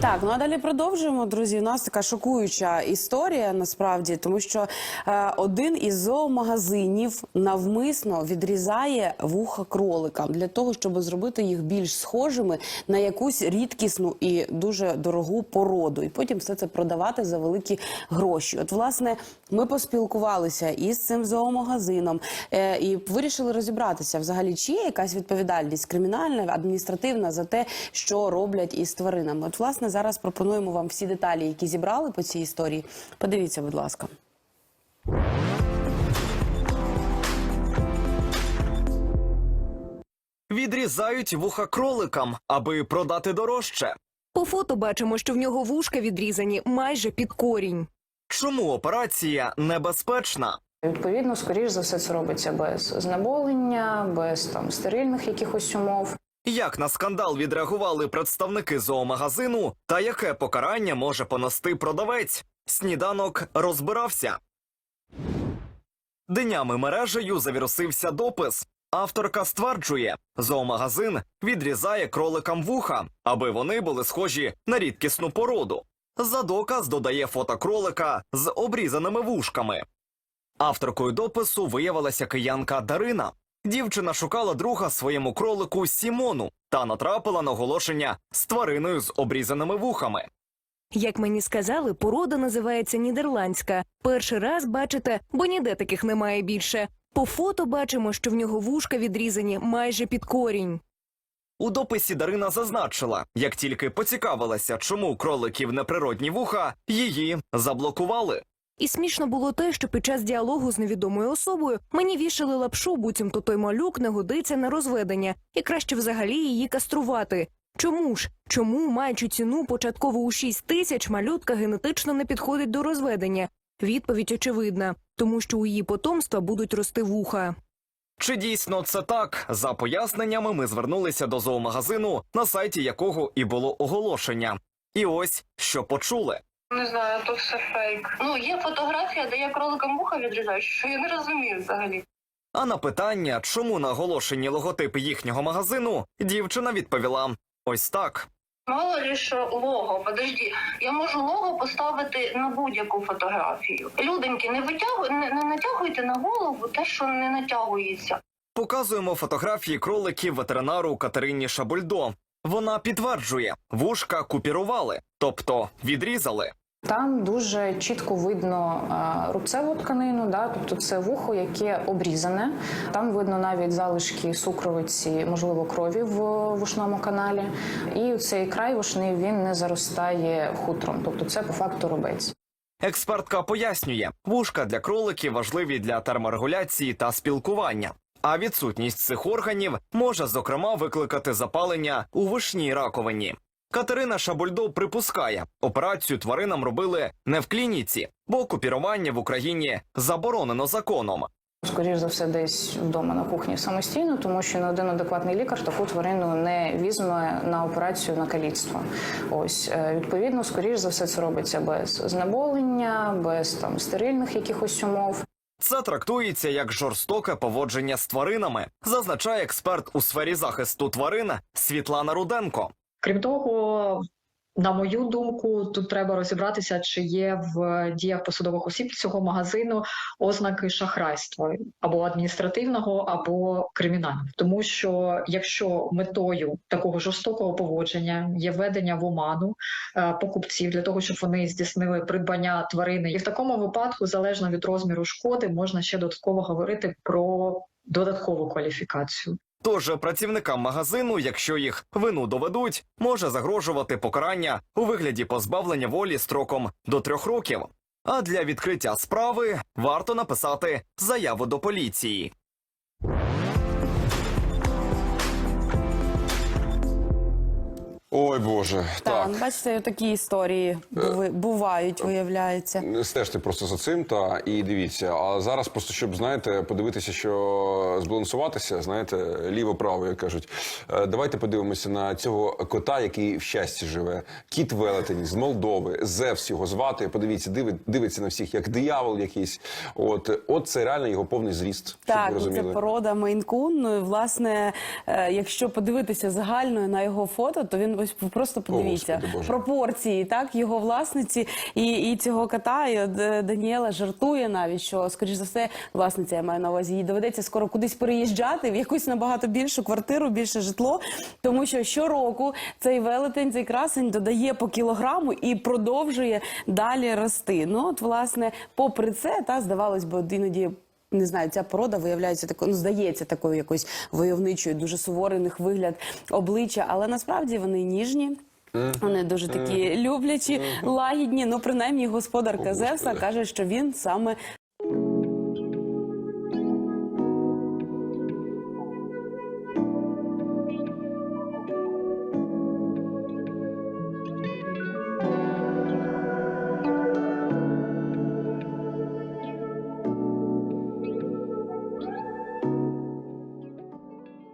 Так, ну а далі продовжуємо, друзі. У нас така шокуюча історія насправді, тому що е, один із зоомагазинів навмисно відрізає вуха кроликам для того, щоб зробити їх більш схожими на якусь рідкісну і дуже дорогу породу, і потім все це продавати за великі гроші. От, власне, ми поспілкувалися із цим зоомагазином е, і вирішили розібратися взагалі, чи є якась відповідальність кримінальна, адміністративна за те, що роблять із тваринами. От, власне, зараз пропонуємо вам всі деталі, які зібрали по цій історії. Подивіться, будь ласка. Відрізають вуха кроликам, аби продати дорожче. По фото бачимо, що в нього вушка відрізані майже під корінь. Чому операція небезпечна? Відповідно, скоріш за все, це робиться без знеболення, без там стерильних якихось умов. Як на скандал відреагували представники зоомагазину, та яке покарання може понести продавець? Сніданок розбирався. Днями мережею завірусився допис. Авторка стверджує, зоомагазин відрізає кроликам вуха, аби вони були схожі на рідкісну породу. За доказ додає фото кролика з обрізаними вушками. Авторкою допису виявилася киянка Дарина. Дівчина шукала друга своєму кролику Сімону та натрапила на оголошення з твариною з обрізаними вухами. Як мені сказали, порода називається нідерландська. Перший раз бачите, бо ніде таких немає більше. По фото бачимо, що в нього вушка відрізані майже під корінь. У дописі Дарина зазначила, як тільки поцікавилася, чому кроликів неприродні вуха, її заблокували. І смішно було те, що під час діалогу з невідомою особою мені вішали лапшу, буцімто той малюк не годиться на розведення, і краще взагалі її каструвати. Чому ж? Чому, маючи ціну початкову у 6 тисяч, малютка генетично не підходить до розведення? Відповідь очевидна, тому що у її потомства будуть рости вуха. Чи дійсно це так? За поясненнями ми звернулися до зоомагазину, на сайті якого і було оголошення. І ось що почули. Не знаю, то все фейк. Ну, є фотографія, де я кроликам вуха відрізаю, що я не розумію взагалі. А на питання, чому на оголошенні логотип їхнього магазину, дівчина відповіла: ось так. Мало ли що лого, подожди, я можу лого поставити на будь-яку фотографію. Люденьки, не витягуй, не, не натягуйте на голову те, що не натягується. Показуємо фотографії кроликів ветеринару Катерині Шабульдо. Вона підтверджує, вушка купірували, тобто відрізали. Там дуже чітко видно е, рубцеву тканину, да, тобто це вухо, яке обрізане. Там видно навіть залишки сукровиці, можливо, крові в вушному каналі. І цей край вушний він не заростає хутром, тобто це по факту рубець. Експертка пояснює, вушка для кроликів важливі для терморегуляції та спілкування. А відсутність цих органів може зокрема викликати запалення у вишній раковині. Катерина Шабульдо припускає, операцію тваринам робили не в клініці, бо купірування в Україні заборонено законом. Скоріш за все, десь вдома на кухні самостійно, тому що не один адекватний лікар таку тварину не візьме на операцію на каліцтво. Ось е, відповідно, скоріш за все, це робиться без знеболення, без там стерильних якихось умов. Це трактується як жорстоке поводження з тваринами, зазначає експерт у сфері захисту тварин Світлана Руденко. Крім того, на мою думку, тут треба розібратися, чи є в діях посадових осіб цього магазину ознаки шахрайства або адміністративного, або кримінального. Тому що якщо метою такого жорстокого поводження є введення в оману е, покупців для того, щоб вони здійснили придбання тварини, і в такому випадку, залежно від розміру шкоди, можна ще додатково говорити про додаткову кваліфікацію. Тож працівникам магазину, якщо їх вину доведуть, може загрожувати покарання у вигляді позбавлення волі строком до трьох років. А для відкриття справи варто написати заяву до поліції. Ой Боже, Так, так. бачите, такі історії буви- бувають, виявляється. Стежте просто за цим та і дивіться. А зараз просто щоб знаєте, подивитися, що збалансуватися, знаєте, ліво-право, як кажуть. Е, Давайте подивимося на цього кота, який в щасті живе. Кіт велетень з Молдови, Зевс його звати. Подивіться, диви- дивиться на всіх, як диявол якийсь. От, от це реально його повний зріст. щоб Так, ви ну, це порода Мейн-кун. Ну і власне, е, якщо подивитися загально на його фото, то він ось просто подивіться Боже. пропорції, так його власниці і, і цього кота. І е, Даніела жартує навіть, що скоріш за все, власниця я маю на увазі, їй доведеться скоро кудись переїжджати в якусь набагато більшу квартиру, більше житло, тому що щороку цей велетень, цей красень додає по кілограму і продовжує далі рости. Ну от власне, попри це, та здавалось би, іноді. Не знаю, ця порода виявляється такою, ну здається такою якоюсь войовничою, дуже суворених вигляд обличчя, але насправді вони ніжні. Вони дуже такі люблячі, лагідні. Ну принаймні господарка Зевса каже, що він саме